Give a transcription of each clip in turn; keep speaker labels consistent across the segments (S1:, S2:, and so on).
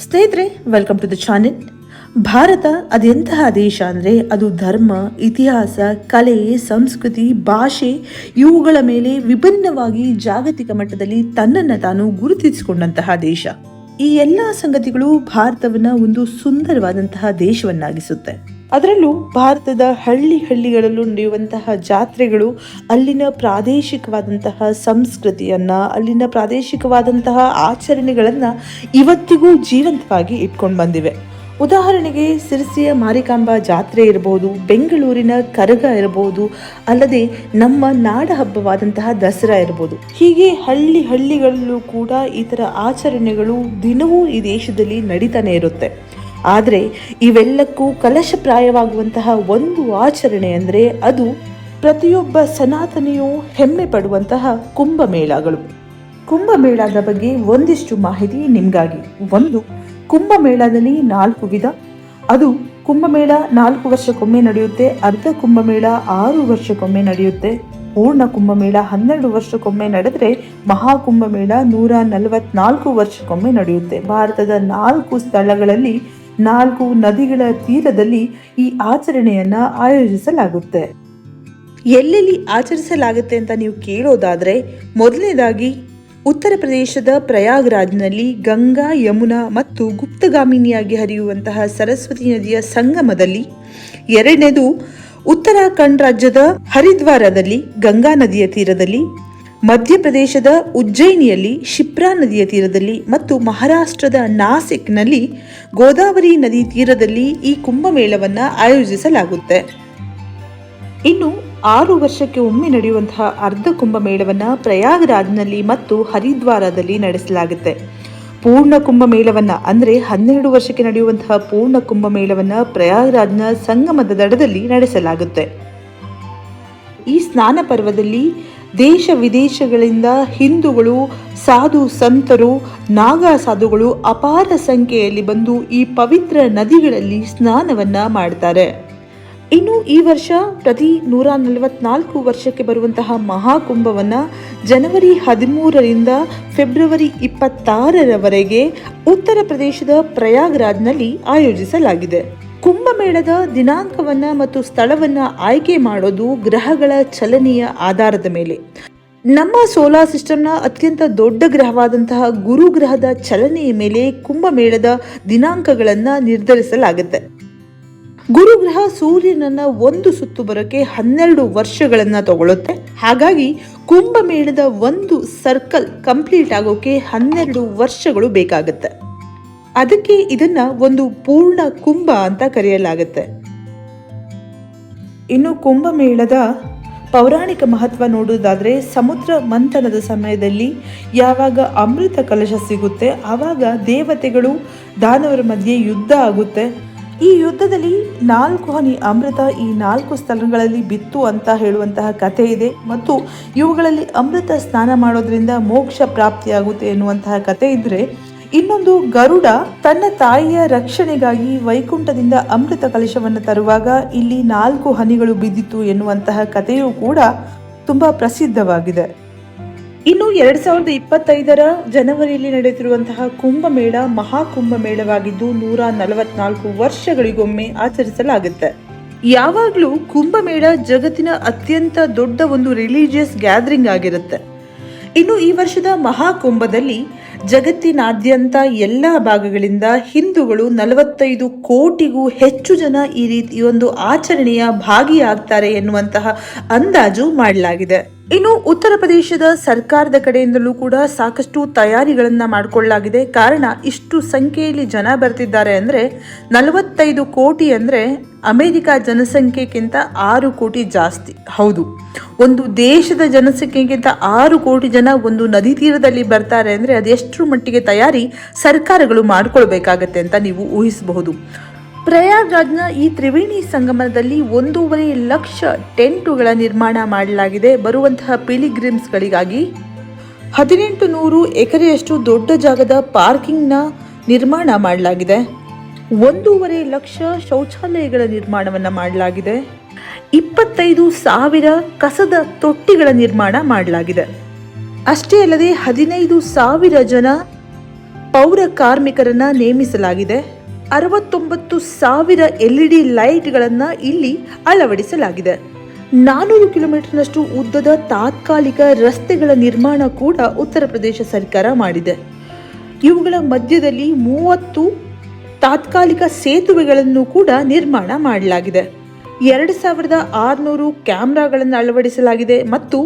S1: ಸ್ನೇಹಿತರೆ welcome to the channel Bharat ಅದೆಂತಹ ದೇಶ ಅಂದರೆ ಅದು ಧರ್ಮ, ಇತಿಹಾಸ, ಕಲೆ, ಸಂಸ್ಕೃತಿ, ಭಾಷೆ, ಇವುಗಳ ಮೇಲೆ ವಿಭಿನ್ನವಾಗಿ ಜಾಗತಿಕ ಮಟ್ಟದಲ್ಲಿ ತನ್ನನ್ನು ತಾನು ಗುರುತಿಸಿಕೊಂಡಂತಹ ದೇಶ. ಈ ಎಲ್ಲ ಸಂಗತಿಗಳು ಭಾರತವನ್ನ ಒಂದು ಸುಂದರವಾದಂತಹ ದೇಶವನ್ನಾಗಿಸುತ್ತೆ. ಅದರಲ್ಲೂ ಭಾರತದ ಹಳ್ಳಿ ಹಳ್ಳಿಗಳಲ್ಲೂ ನಡೆಯುವಂತಹ ಜಾತ್ರೆಗಳು ಅಲ್ಲಿನ ಪ್ರಾದೇಶಿಕವಾದಂತಹ ಸಂಸ್ಕೃತಿಯನ್ನು, ಅಲ್ಲಿನ ಪ್ರಾದೇಶಿಕವಾದಂತಹ ಆಚರಣೆಗಳನ್ನು ಇವತ್ತಿಗೂ ಜೀವಂತವಾಗಿ ಇಟ್ಕೊಂಡು ಬಂದಿವೆ. ಉದಾಹರಣೆಗೆ ಸಿರಿಸಿಯ ಮಾರಿಕಾಂಬಾ ಜಾತ್ರೆ ಇರಬಹುದು ಬೆಂಗಳೂರಿನ ಕರಗ ಇರಬಹುದು ಅಲ್ಲದೆ ನಮ್ಮ ನಾಡ ಹಬ್ಬವಾದಂತಹ ದಸರಾ ಇರಬಹುದು ಹೀಗೆ ಹಳ್ಳಿ ಹಳ್ಳಿಗಳಲ್ಲೂ ಕೂಡ ಈ ಥರ ಆಚರಣೆಗಳು ದಿನವೂ ಈ ದೇಶದಲ್ಲಿ ನಡೀತಾನೆ ಇರುತ್ತೆ. ಆದರೆ ಇವೆಲ್ಲಕ್ಕೂ ಕಲಶಪ್ರಾಯವಾಗುವಂತಹ ಒಂದು ಆಚರಣೆ ಅಂದರೆ ಅದು ಪ್ರತಿಯೊಬ್ಬ ಸನಾತನಿಯೂ ಹೆಮ್ಮೆ ಪಡುವಂತಹ ಕುಂಭಮೇಳಗಳು. ಕುಂಭಮೇಳದ ಬಗ್ಗೆ ಒಂದಿಷ್ಟು ಮಾಹಿತಿ ನಿಮಗಾಗಿ. ಒಂದು, ಕುಂಭಮೇಳದಲ್ಲಿ ನಾಲ್ಕು ವಿಧ. ಅದು ಕುಂಭಮೇಳ ನಾಲ್ಕು ವರ್ಷಕ್ಕೊಮ್ಮೆ ನಡೆಯುತ್ತೆ, ಅರ್ಧ ಕುಂಭಮೇಳ ಆರು ವರ್ಷಕ್ಕೊಮ್ಮೆ ನಡೆಯುತ್ತೆ. ಪೂರ್ಣ ಕುಂಭಮೇಳ ಹನ್ನೆರಡು ವರ್ಷಕ್ಕೊಮ್ಮೆ ನಡೆದರೆ ಮಹಾಕುಂಭಮೇಳ ನೂರ ನಲವತ್ನಾಲ್ಕು ವರ್ಷಕ್ಕೊಮ್ಮೆ ನಡೆಯುತ್ತೆ. ಭಾರತದ ನಾಲ್ಕು ಸ್ಥಳಗಳಲ್ಲಿ ನಾಲ್ಕು ನದಿಗಳ ತೀರದಲ್ಲಿ ಈ ಆಚರಣೆಯನ್ನ ಆಯೋಜಿಸಲಾಗುತ್ತೆ. ಎಲ್ಲೆಲ್ಲಿ ಆಚರಿಸಲಾಗುತ್ತೆ ಅಂತ ನೀವು ಕೇಳೋದಾದ್ರೆ, ಮೊದಲನೇದಾಗಿ ಉತ್ತರ ಪ್ರದೇಶದ ಪ್ರಯಾಗ್ರಾಜ್ನಲ್ಲಿ ಗಂಗಾ, ಯಮುನಾ ಮತ್ತು ಗುಪ್ತಗಾಮಿನಿಯಾಗಿ ಹರಿಯುವಂತಹ ಸರಸ್ವತಿ ನದಿಯ ಸಂಗಮದಲ್ಲಿ, ಎರಡನೇದು ಉತ್ತರಾಖಂಡ್ ರಾಜ್ಯದ ಹರಿದ್ವಾರದಲ್ಲಿ ಗಂಗಾ ನದಿಯ ತೀರದಲ್ಲಿ ಮಧ್ಯಪ್ರದೇಶದ ಉಜ್ಜಯಿನಿಯಲ್ಲಿ ಶಿಪ್ರಾ ನದಿಯ ತೀರದಲ್ಲಿ ಮತ್ತು ಮಹಾರಾಷ್ಟ್ರದ ನಾಸಿಕ್ನಲ್ಲಿ ಗೋದಾವರಿ ನದಿ ತೀರದಲ್ಲಿ ಈ ಕುಂಭಮೇಳವನ್ನು ಆಯೋಜಿಸಲಾಗುತ್ತೆ. ಇನ್ನು ಆರು ವರ್ಷಕ್ಕೆ ಒಮ್ಮೆ ನಡೆಯುವಂತಹ ಅರ್ಧ ಕುಂಭಮೇಳವನ್ನು ಪ್ರಯಾಗ್ರಾಜ್ನಲ್ಲಿ ಮತ್ತು ಹರಿದ್ವಾರದಲ್ಲಿ ನಡೆಸಲಾಗುತ್ತೆ. ಪೂರ್ಣ ಕುಂಭಮೇಳವನ್ನು ಅಂದರೆ ಹನ್ನೆರಡು ವರ್ಷಕ್ಕೆ ನಡೆಯುವಂತಹ ಪೂರ್ಣ ಕುಂಭಮೇಳವನ್ನು ಪ್ರಯಾಗ್ರಾಜ್ನ ಸಂಗಮದ ದಡದಲ್ಲಿ ನಡೆಸಲಾಗುತ್ತೆ. ಈ ಸ್ನಾನ ಪರ್ವದಲ್ಲಿ ದೇಶ ವಿದೇಶಗಳಿಂದ ಹಿಂದೂಗಳು, ಸಾಧು ಸಂತರು, ನಾಗಾ ಸಾಧುಗಳು ಅಪಾರ ಸಂಖ್ಯೆಯಲ್ಲಿ ಬಂದು ಈ ಪವಿತ್ರ ನದಿಗಳಲ್ಲಿ ಸ್ನಾನವನ್ನ ಮಾಡ್ತಾರೆ. ಇನ್ನು ಈ ವರ್ಷ ಪ್ರತಿ ನೂರ ನಲವತ್ನಾಲ್ಕು ವರ್ಷಕ್ಕೆ ಬರುವಂತಹ ಮಹಾಕುಂಭವನ್ನು ಜನವರಿ ಹದಿಮೂರರಿಂದ ಫೆಬ್ರವರಿ ಇಪ್ಪತ್ತಾರರವರೆಗೆ ಉತ್ತರ ಪ್ರದೇಶದ ಪ್ರಯಾಗ್ರಾಜ್ನಲ್ಲಿ ಆಯೋಜಿಸಲಾಗಿದೆ. ಕುಂಭಮೇಳದ ದಿನಾಂಕವನ್ನ ಮತ್ತು ಸ್ಥಳವನ್ನ ಆಯ್ಕೆ ಮಾಡೋದು ಗ್ರಹಗಳ ಚಲನೆಯ ಆಧಾರದ ಮೇಲೆ. ನಮ್ಮ ಸೋಲಾರ್ ಸಿಸ್ಟಮ್ನ ಅತ್ಯಂತ ದೊಡ್ಡ ಗ್ರಹವಾದಂತಹ ಗುರು ಗ್ರಹದ ಚಲನೆಯ ಮೇಲೆ ಕುಂಭಮೇಳದ ದಿನಾಂಕಗಳನ್ನು ನಿರ್ಧರಿಸಲಾಗುತ್ತೆ. ಗುರುಗ್ರಹ ಸೂರ್ಯನನ್ನ ಒಂದು ಸುತ್ತು ಬರೋಕೆ ಹನ್ನೆರಡು ವರ್ಷಗಳನ್ನ ತಗೊಳುತ್ತೆ. ಹಾಗಾಗಿ ಕುಂಭಮೇಳದ ಒಂದು ಸರ್ಕಲ್ ಕಂಪ್ಲೀಟ್ ಆಗೋಕೆ ಹನ್ನೆರಡು ವರ್ಷಗಳು ಬೇಕಾಗುತ್ತೆ. ಅದಕ್ಕೆ ಇದನ್ನ ಒಂದು ಪೂರ್ಣ ಕುಂಭ ಅಂತ ಕರೆಯಲಾಗುತ್ತೆ. ಇನ್ನು ಕುಂಭಮೇಳದ ಪೌರಾಣಿಕ ಮಹತ್ವ ನೋಡುವುದಾದರೆ ಸಮುದ್ರ ಮಂಥನದ ಸಮಯದಲ್ಲಿ ಯಾವಾಗ ಅಮೃತ ಕಲಶ ಸಿಗುತ್ತೆ, ಆವಾಗ ದೇವತೆಗಳು ದಾನವರ ಮಧ್ಯೆ ಯುದ್ಧ ಆಗುತ್ತೆ. ಈ ಯುದ್ಧದಲ್ಲಿ ನಾಲ್ಕು ಹನಿ ಅಮೃತ ಈ ನಾಲ್ಕು ಸ್ಥಳಗಳಲ್ಲಿ ಬಿತ್ತು ಅಂತ ಹೇಳುವಂತಹ ಕಥೆ ಇದೆ. ಮತ್ತು ಇವುಗಳಲ್ಲಿ ಅಮೃತ ಸ್ನಾನ ಮಾಡೋದ್ರಿಂದ ಮೋಕ್ಷ ಪ್ರಾಪ್ತಿಯಾಗುತ್ತೆ ಎನ್ನುವಂತಹ ಕಥೆ ಇದ್ರೆ ಇನ್ನೊಂದು ಗರುಡ ತನ್ನ ತಾಯಿಯ ರಕ್ಷಣೆಗಾಗಿ ವೈಕುಂಠದಿಂದ ಅಮೃತ ಕಲಶವನ್ನು ತರುವಾಗ ಇಲ್ಲಿ ನಾಲ್ಕು ಹನಿಗಳು ಬಿದ್ದಿತು ಎನ್ನುವಂತಹ ಕಥೆಯೂ ಕೂಡ ತುಂಬಾ ಪ್ರಸಿದ್ಧವಾಗಿದೆ. ಇನ್ನು ಎರಡ್ ಸಾವಿರದ ಇಪ್ಪತ್ತೈದರ ಜನವರಿಯಲ್ಲಿ ನಡೆಯುತ್ತಿರುವಂತಹ ಕುಂಭಮೇಳ ಮಹಾಕುಂಭಮೇಳವಾಗಿದ್ದು ನೂರ ನಲವತ್ನಾಲ್ಕು ವರ್ಷಗಳಿಗೊಮ್ಮೆ ಆಚರಿಸಲಾಗುತ್ತೆ. ಯಾವಾಗಲೂ ಕುಂಭಮೇಳ ಜಗತ್ತಿನ ಅತ್ಯಂತ ದೊಡ್ಡ ಒಂದು ರಿಲಿಜಿಯಸ್ ಗ್ಯಾದರಿಂಗ್ ಆಗಿರುತ್ತೆ. ಇನ್ನು ಈ ವರ್ಷದ ಮಹಾಕುಂಭದಲ್ಲಿ ಜಗತ್ತಿನಾದ್ಯಂತ ಎಲ್ಲ ಭಾಗಗಳಿಂದ ಹಿಂದೂಗಳು ನಲವತ್ತೈದು ಕೋಟಿಗೂ ಹೆಚ್ಚು ಜನ ಈ ರೀತಿ ಒಂದು ಆಚರಣೆಯ ಭಾಗಿಯಾಗ್ತಾರೆ ಎನ್ನುವಂತಹ ಅಂದಾಜು ಮಾಡಲಾಗಿದೆ. ಇನ್ನು ಉತ್ತರ ಪ್ರದೇಶದ ಸರ್ಕಾರದ ಕಡೆಯಿಂದಲೂ ಕೂಡ ಸಾಕಷ್ಟು ತಯಾರಿಗಳನ್ನು ಮಾಡಿಕೊಳ್ಳಲಾಗಿದೆ. ಕಾರಣ ಇಷ್ಟು ಸಂಖ್ಯೆಯಲ್ಲಿ ಜನ ಬರ್ತಿದ್ದಾರೆ ಅಂದ್ರೆ ನಲವತ್ತೈದು ಕೋಟಿ ಅಂದ್ರೆ ಅಮೆರಿಕ ಜನಸಂಖ್ಯೆಗಿಂತ ಆರು ಕೋಟಿ ಜಾಸ್ತಿ. ಹೌದು. ಒಂದು ದೇಶದ ಜನಸಂಖ್ಯೆಗಿಂತ ಆರು ಕೋಟಿ ಜನ ಒಂದು ನದಿ ತೀರದಲ್ಲಿ ಬರ್ತಾರೆ ಅಂದರೆ ಅದೆಷ್ಟರ ಮಟ್ಟಿಗೆ ತಯಾರಿ ಸರ್ಕಾರಗಳು ಮಾಡಿಕೊಳ್ಬೇಕಾಗತ್ತೆ ಅಂತ ನೀವು ಊಹಿಸಬಹುದು. ಪ್ರಯಾಗ್ರಾಜ್ನ ಈ ತ್ರಿವೇಣಿ ಸಂಗಮದಲ್ಲಿ ಒಂದೂವರೆ ಲಕ್ಷ ಟೆಂಟುಗಳ ನಿರ್ಮಾಣ ಮಾಡಲಾಗಿದೆ. ಬರುವಂತಹ ಪಿಲಿಗ್ರಿಮ್ಸ್ಗಳಿಗಾಗಿ ಹದಿನೆಂಟು ನೂರು ಎಕರೆಯಷ್ಟು ದೊಡ್ಡ ಜಾಗದ ಪಾರ್ಕಿಂಗ್ನ ನಿರ್ಮಾಣ ಮಾಡಲಾಗಿದೆ. ಒಂದೂವರೆ ಲಕ್ಷ ಶೌಚಾಲಯಗಳ ನಿರ್ಮಾಣವನ್ನು ಮಾಡಲಾಗಿದೆ. ಇಪ್ಪತ್ತೈದು ಸಾವಿರ ಕಸದ ತೊಟ್ಟಿಗಳ ನಿರ್ಮಾಣ ಮಾಡಲಾಗಿದೆ. ಅಷ್ಟೇ ಅಲ್ಲದೆ ಹದಿನೈದು ಸಾವಿರ ಜನ ಪೌರ ಕಾರ್ಮಿಕರನ್ನ ನೇಮಿಸಲಾಗಿದೆ. ಅರವತ್ತೊಂಬತ್ತು ಸಾವಿರ ಎಲ್ ಇ ಡಿ ಲೈಟ್ಗಳನ್ನು ಇಲ್ಲಿ ಅಳವಡಿಸಲಾಗಿದೆ. ನಾನೂರು ಕಿಲೋಮೀಟರ್ನಷ್ಟು ಉದ್ದದ ತಾತ್ಕಾಲಿಕ ರಸ್ತೆಗಳ ನಿರ್ಮಾಣ ಕೂಡ ಉತ್ತರ ಪ್ರದೇಶ ಸರ್ಕಾರ ಮಾಡಿದೆ. ಇವುಗಳ ಮಧ್ಯದಲ್ಲಿ ಮೂವತ್ತು ತಾತ್ಕಾಲಿಕ ಸೇತುವೆಗಳನ್ನು ಕೂಡ ನಿರ್ಮಾಣ ಮಾಡಲಾಗಿದೆ. ಎರಡು ಸಾವಿರದ ಆರುನೂರು ಕ್ಯಾಮ್ರಾಗಳನ್ನು ಅಳವಡಿಸಲಾಗಿದೆ ಮತ್ತು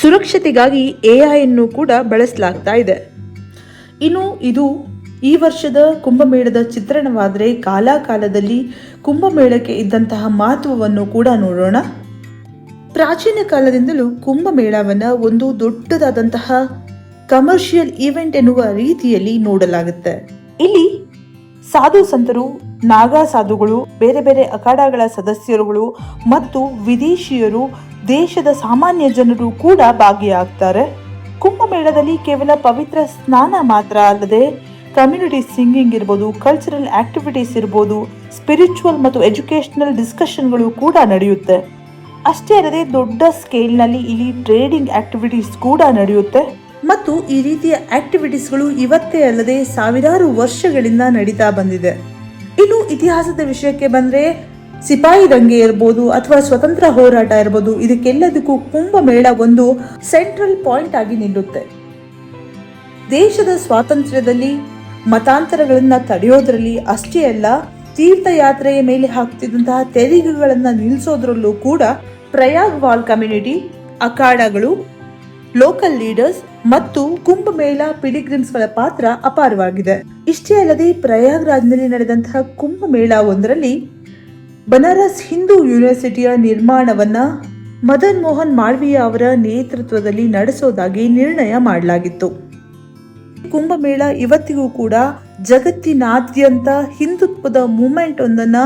S1: ಸುರಕ್ಷತೆಗಾಗಿ ಎ ಅನ್ನು ಕೂಡ ಬಳಸಲಾಗ್ತಾ ಇದೆ. ಇನ್ನು ಇದು ಈ ವರ್ಷದ ಕುಂಭಮೇಳದ ಚಿತ್ರಣವಾದರೆ ಕಾಲಕಾಲದಲ್ಲಿ ಕುಂಭಮೇಳಕ್ಕೆ ಇದ್ದಂತಹ ಮಹತ್ವವನ್ನು ಕೂಡ ನೋಡೋಣ. ಪ್ರಾಚೀನ ಕಾಲದಿಂದಲೂ ಕುಂಭಮೇಳವನ್ನು ಒಂದು ದೊಡ್ಡದಾದಂತಹ ಕಮರ್ಷಿಯಲ್ ಈವೆಂಟ್ ಎನ್ನುವ ರೀತಿಯಲ್ಲಿ ನೋಡಲಾಗುತ್ತೆ. ಇಲ್ಲಿ ಸಾಧು ಸಂತರು, ನಾಗಾ ಸಾಧುಗಳು, ಬೇರೆ ಬೇರೆ ಅಖಾಡಗಳ ಸದಸ್ಯರುಗಳು ಮತ್ತು ವಿದೇಶಿಯರು ದೇಶದ ಸಾಮಾನ್ಯ ಜನರು ಕೂಡ ಭಾಗಿಯಾಗ್ತಾರೆ. ಕುಂಭಮೇಳದಲ್ಲಿ ಕೇವಲ ಪವಿತ್ರ ಸ್ನಾನ ಮಾತ್ರ ಅಲ್ಲದೆ ಕಮ್ಯುನಿಟಿ ಸಿಂಗಿಂಗ್ ಇರ್ಬೋದು ಕಲ್ಚರಲ್ ಆಕ್ಟಿವಿಟೀಸ್ ಇರ್ಬೋದು ಸ್ಪಿರಿಚುವಲ್ ಮತ್ತು ಎಜುಕೇಷನಲ್ ಡಿಸ್ಕಷನ್ಗಳು ಕೂಡ ನಡೆಯುತ್ತೆ. ಅಷ್ಟೇ ಅಲ್ಲದೆ ದೊಡ್ಡ ಸ್ಕೇಲ್ನಲ್ಲಿ ಇಲ್ಲಿ ಟ್ರೇಡಿಂಗ್ ಆಕ್ಟಿವಿಟೀಸ್ ಕೂಡ ನಡೆಯುತ್ತೆ. ಮತ್ತು ಈ ರೀತಿಯ ಆಕ್ಟಿವಿಟೀಸ್ಗಳು ಇವತ್ತೇ ಅಲ್ಲದೆ ಸಾವಿರಾರು ವರ್ಷಗಳಿಂದ ನಡೀತಾ ಬಂದಿದೆ. ಇನ್ನು ಇತಿಹಾಸದ ವಿಷಯಕ್ಕೆ ಬಂದ್ರೆ ಸಿಪಾಯಿ ದಂಗೆ ಇರ್ಬೋದು ಅಥವಾ ಸ್ವತಂತ್ರ ಹೋರಾಟ ಇರ್ಬೋದು, ಇದಕ್ಕೆಲ್ಲದಕ್ಕೂ ಕುಂಭಮೇಳ ಒಂದು ಸೆಂಟ್ರಲ್ ಪಾಯಿಂಟ್ ಆಗಿ ನಿಲ್ಲುತ್ತೆ. ದೇಶದ ಸ್ವಾತಂತ್ರ್ಯದಲ್ಲಿ ಮತಾಂತರಗಳನ್ನು ತಡೆಯೋದ್ರಲ್ಲಿ ಅಷ್ಟೇ ಅಲ್ಲ, ತೀರ್ಥಯಾತ್ರೆಯ ಮೇಲೆ ಹಾಕ್ತಿದ್ದಂತಹ ತೆರಿಗೆಗಳನ್ನ ನಿಲ್ಲಿಸೋದ್ರಲ್ಲೂ ಕೂಡ ಪ್ರಯಾಗ್ ವಾಲ್ ಕಮ್ಯುನಿಟಿ, ಅಖಾಡಗಳು ಲೋಕಲ್ ಲೀಡರ್ಸ್ ಮತ್ತು ಕುಂಭಮೇಳ ಪಿಲಿಗ್ರಿಮ್ಸ್ಗಳ ಪಾತ್ರ ಅಪಾರವಾಗಿದೆ. ಇಷ್ಟೇ ಅಲ್ಲದೆ ಪ್ರಯಾಗ್ರಾಜ್ನಲ್ಲಿ ನಡೆದಂತಹ ಕುಂಭಮೇಳ ಒಂದರಲ್ಲಿ ಬನಾರಸ್ ಹಿಂದೂ ಯೂನಿವರ್ಸಿಟಿಯ ನಿರ್ಮಾಣವನ್ನ ಮದನ್ ಮೋಹನ್ ಮಾಳ್ವೀಯ ಅವರ ನೇತೃತ್ವದಲ್ಲಿ ನಡೆಸೋದಾಗಿ ನಿರ್ಣಯ ಮಾಡಲಾಗಿತ್ತು. ಕುಂಭಮೇಳ ಇವತ್ತಿಗೂ ಕೂಡ ಜಗತ್ತಿನಾದ್ಯಂತ ಹಿಂದುತ್ವದ ಮೂಮೆಂಟ್ ಒಂದನ್ನ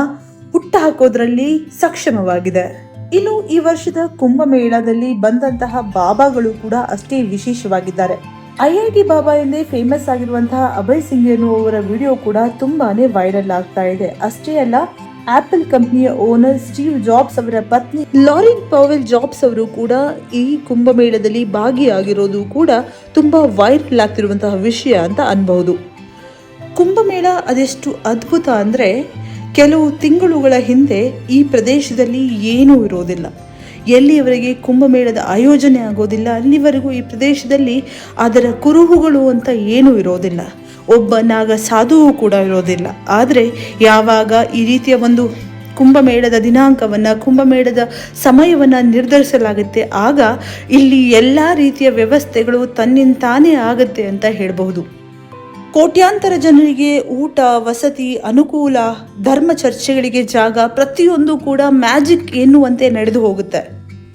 S1: ಹುಟ್ಟುಹಾಕೋದ್ರಲ್ಲಿ ಸಕ್ಷಮವಾಗಿದೆ. ಇನ್ನು ಈ ವರ್ಷದ ಕುಂಭಮೇಳದಲ್ಲಿ ಬಂದಂತಹ ಬಾಬಾಗಳು ಕೂಡ ಅಷ್ಟೇ ವಿಶೇಷವಾಗಿದ್ದಾರೆ. ಐ ಐ ಟಿ ಬಾಬಾ ಎಂದೇ ಫೇಮಸ್ ಆಗಿರುವಂತಹ ಅಭಯ್ ಸಿಂಗ್ ಎನ್ನುವವರ ವಿಡಿಯೋ ಕೂಡ ತುಂಬಾನೇ ವೈರಲ್ ಆಗ್ತಾ ಇದೆ. ಅಷ್ಟೇ ಅಲ್ಲ ಆಪಲ್ ಕಂಪನಿಯ ಓನರ್ ಸ್ಟೀವ್ ಜಾಬ್ಸ್ ಅವರ ಪತ್ನಿ ಲಾರಿನ್ ಪವೆಲ್ ಜಾಬ್ಸ್ ಅವರು ಕೂಡ ಈ ಕುಂಭಮೇಳದಲ್ಲಿ ಭಾಗಿಯಾಗಿರೋದು ಕೂಡ ತುಂಬಾ ವೈರಲ್ ಆಗ್ತಿರುವಂತಹ ವಿಷಯ ಅಂತ ಅನ್ಬಹುದು. ಕುಂಭಮೇಳ ಅದೆಷ್ಟು ಅದ್ಭುತ ಅಂದರೆ ಕೆಲವು ತಿಂಗಳುಗಳ ಹಿಂದೆ ಈ ಪ್ರದೇಶದಲ್ಲಿ ಏನೂ ಇರೋದಿಲ್ಲ. ಎಲ್ಲಿಯವರೆಗೆ ಕುಂಭಮೇಳದ ಆಯೋಜನೆ ಆಗೋದಿಲ್ಲ, ಅಲ್ಲಿವರೆಗೂ ಈ ಪ್ರದೇಶದಲ್ಲಿ ಅದರ ಕುರುಹುಗಳು ಅಂತ ಏನೂ ಇರೋದಿಲ್ಲ. ಒಬ್ಬ ನಾಗ ಸಾಧುವು ಕೂಡ ಇರೋದಿಲ್ಲ. ಆದರೆ ಯಾವಾಗ ಈ ರೀತಿಯ ಒಂದು ಕುಂಭಮೇಳದ ದಿನಾಂಕವನ್ನು, ಕುಂಭಮೇಳದ ಸಮಯವನ್ನು ನಿರ್ಧರಿಸಲಾಗುತ್ತೆ, ಆಗ ಇಲ್ಲಿ ಎಲ್ಲ ರೀತಿಯ ವ್ಯವಸ್ಥೆಗಳು ತನ್ನಿಂತಾನೇ ಆಗುತ್ತೆ ಅಂತ ಹೇಳಬಹುದು. ಕೋಟ್ಯಾಂತರ ಜನರಿಗೆ ಊಟ, ವಸತಿ, ಅನುಕೂಲ, ಧರ್ಮ ಚರ್ಚೆಗಳಿಗೆ ಜಾಗ ಪ್ರತಿಯೊಂದು ಕೂಡ ಮ್ಯಾಜಿಕ್ ಎನ್ನುವಂತೆ ನಡೆದು ಹೋಗುತ್ತೆ.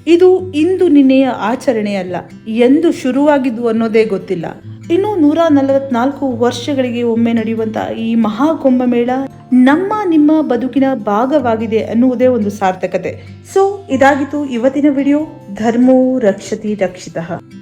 S1: ಇದು ಇಂದು ನಿನ್ನೆಯ ಆಚರಣೆಯಲ್ಲ ಎಂದು ಶುರುವಾಗಿದ್ದು ಅನ್ನೋದೇ ಗೊತ್ತಿಲ್ಲ. ಇನ್ನು ನೂರ ನಲವತ್ನಾಲ್ಕು ವರ್ಷಗಳಿಗೆ ಒಮ್ಮೆ ನಡೆಯುವಂತಹ ಈ ಮಹಾ ಕುಂಭಮೇಳ ನಮ್ಮ ನಿಮ್ಮ ಬದುಕಿನ ಭಾಗವಾಗಿದೆ ಅನ್ನುವುದೇ ಒಂದು ಸಾರ್ಥಕತೆ. ಸೊ ಇದಾಗಿತ್ತು ಇವತ್ತಿನ ವಿಡಿಯೋ. ಧರ್ಮೋ ರಕ್ಷತಿ ರಕ್ಷಿತಃ.